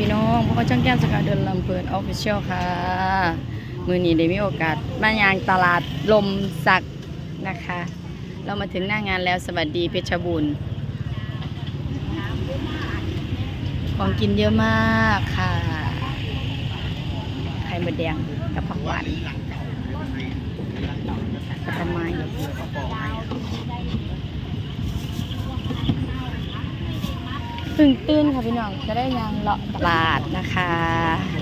พี่น้องพวกเราช่างแก้มสกาวเดินลำเพลินออฟฟิเชียลค่ะ มือนี้ได้มีโอกาสมายางตลาดลมสักนะคะ เรามาถึงหน้างานแล้วสวัสดีเพชรบูรณ์ของกินเยอะมากค่ะ ไข่มดแดงกับผักหวานผลไม้ ตื่นตื่นค่ะพี่น้องจะได้ยังเลาะตลาดนะคะ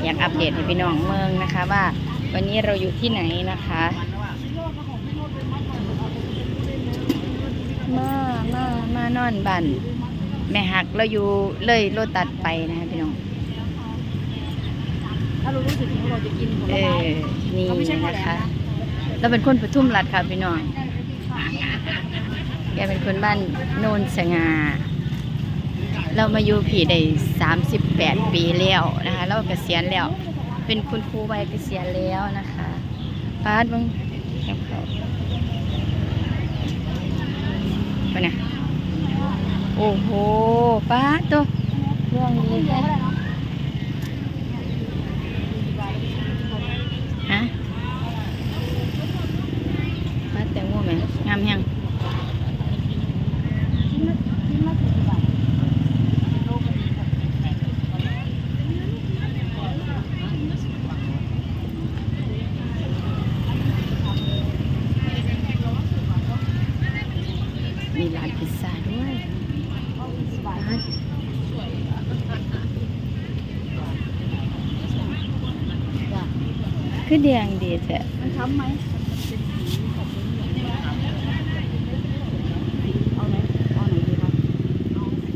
อยากอัปเดตให้พี่น้องเมืองนะคะว่า วันนี้เราอยู่ที่ไหนนะคะมามามานอนบันแม่หักเราอยู่เลยโลตัดไปนะคะพี่น้องถ้าเรารู้สึกว่าเราจะกินผลเอไม้อนี่เขาไม่ใช่คนนะแหลมคะนะเราเป็นคนปทุมรัฐค่ะพี่น้องแกเป็นคนบ้านโนนสง่า เรามาอยู่ผีได้38ปีแล้วนะคะ เราเกษียณแล้ว เป็นคุณครูวัยเกษียณแล้วนะคะป้าดเบังแคบเขาไปนะโอ้โหป้าดตัวเรื่องนี้แท้ฮะป้าดแตงโมไหมงามยัง มีร้านพิซซ่าด้วยร้าน คือแดงดีแท้มันช้ำไหมเอาไหมเอาไหนดีครับ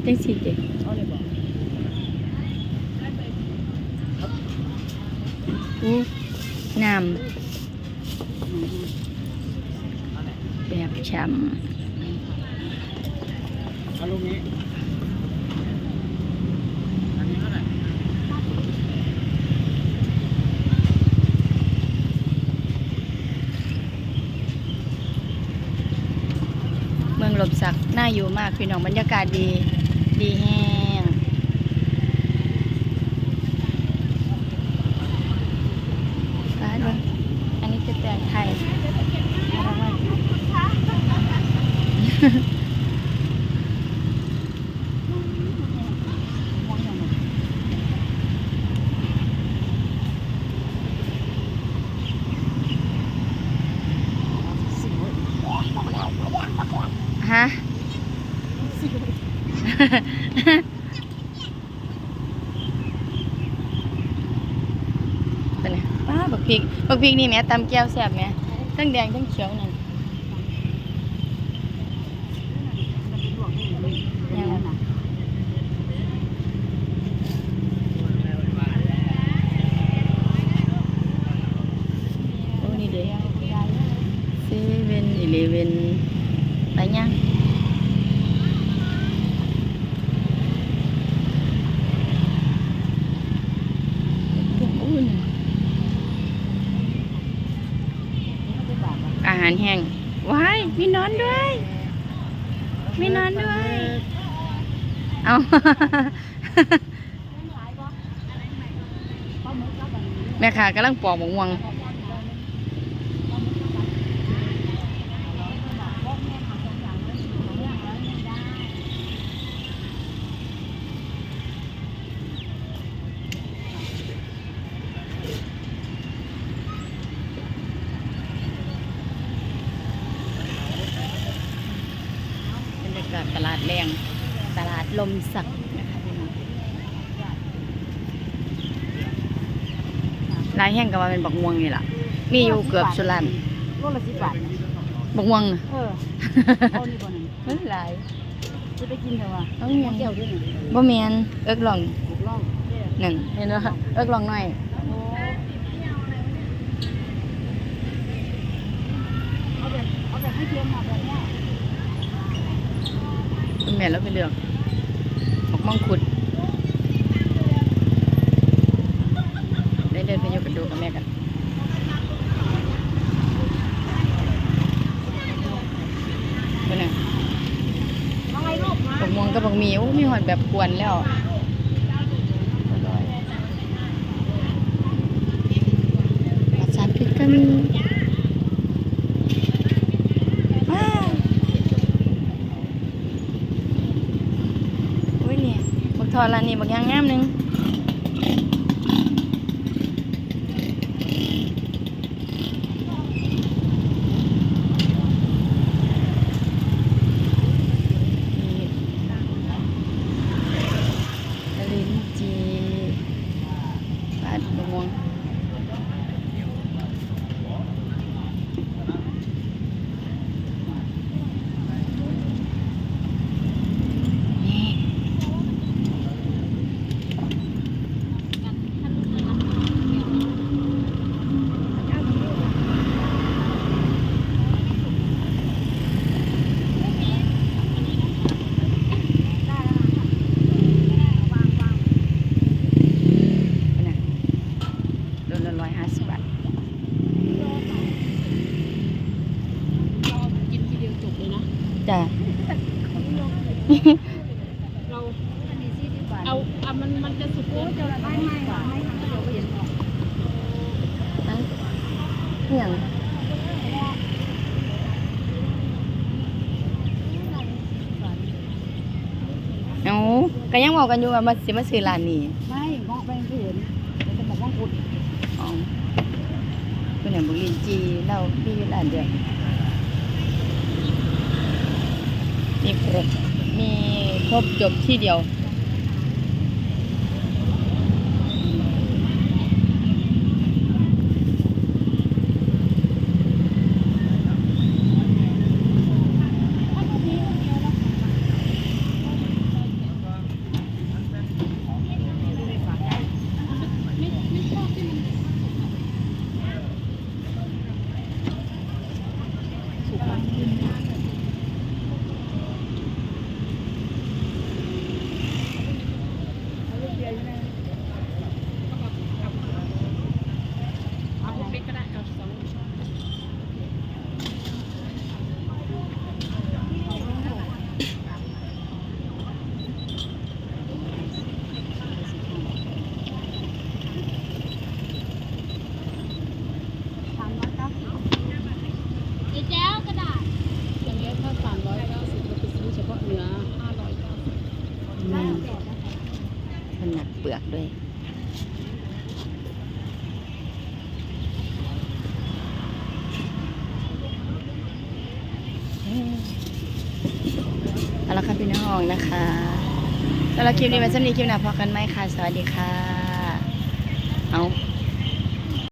จังสิเด็กเอาเลยบอกอู้น้ำแบบฉ่เอาลูกนี้ำเมืองหลบสัก น่าอยู่มากพี่น้องบรรยากาศดี ดีแฮงร้านเบิ่งอันนี้คือแตงไทยเอาละว่าฮะ เป็นไงป้าบักพริกบักพริกนี่แหม่ตำแก้วแซ่บแหม่ทั้งแดงทั้งเขียวนั่นยังโอ้นี่เด้เซเว่นอีเลเว่นไปยังอุ่นอารแห้งว้ายมีนอนด้วย มีนอนด้วย เอาแม่ค่ะกำลังปอกหมกม่วงบรรยากาศต ลาดแรงตลาดลมสักนะคะพี่น้องลายแห้งก็ว่าเป็นบักม่วงนี่ล่ะ มีอยู่เกือบสุรันโลละสิบบาทบักม่วงน่ะเออเอานี่ก่อนหนึ่งมันหลายจะไปกินเถอะวะต้องยังแก้วด้วยหนึ่งบ่แมนเอิกลองถูกล่องนั่นเห็นบ่เอิกลองหน่อย โอ้เอาแบบเอาแบบให้เทียมมาแบบเนี้ย คุณแม่แล้วเป็นเรื่องหมกมังคุด ได้เดินไปอยู่กันดูกับแม่กันเป็นไงบักม่วงกับบักมีโอ้มีหอดแบบกวนแล้วมาสารพิษกัน ทอดร้านนี้บักอย่างงามหนึงนี่ลิ้นจีปลาดบวงนี่ นะโลละร้อยห้าสิบบาทกินทีเดียวจบเลยนะจ้ะเราอันนี้สี่สิบบาทเอาอะมันมันจะสุกโอ้จะละไม่ไม่ไม่ไม่เดี๋ยวเห็นออกนะอหย่างเอาก็ยังบอกกันอยู่ว่ามาสิมาซื้อร้านนี้ไม่มองไปไม่เห็นเดี๋ยวจะบอกว่ากุด อ๋อ เนอย่างบุรีจีเราพี่อยู่ร้านเดียวมีครบมีครบจบที่เดียว เอาเล็กก็ได้เอาสอง แจ้วกระดาษ อย่างเงี้ยถ้าสามร้อยเก้าสิบเราไปซื้อเฉพาะเนื้อห้าร้อยเก้าสิบ อืมมันหนักเปลือกด้วย เอาละ ค่ะพี่น้องนะคะสำหรับคลิปนี้มันจะมีคลิปหน้าพอกันไหมคะสวัสดีค่ะ เอา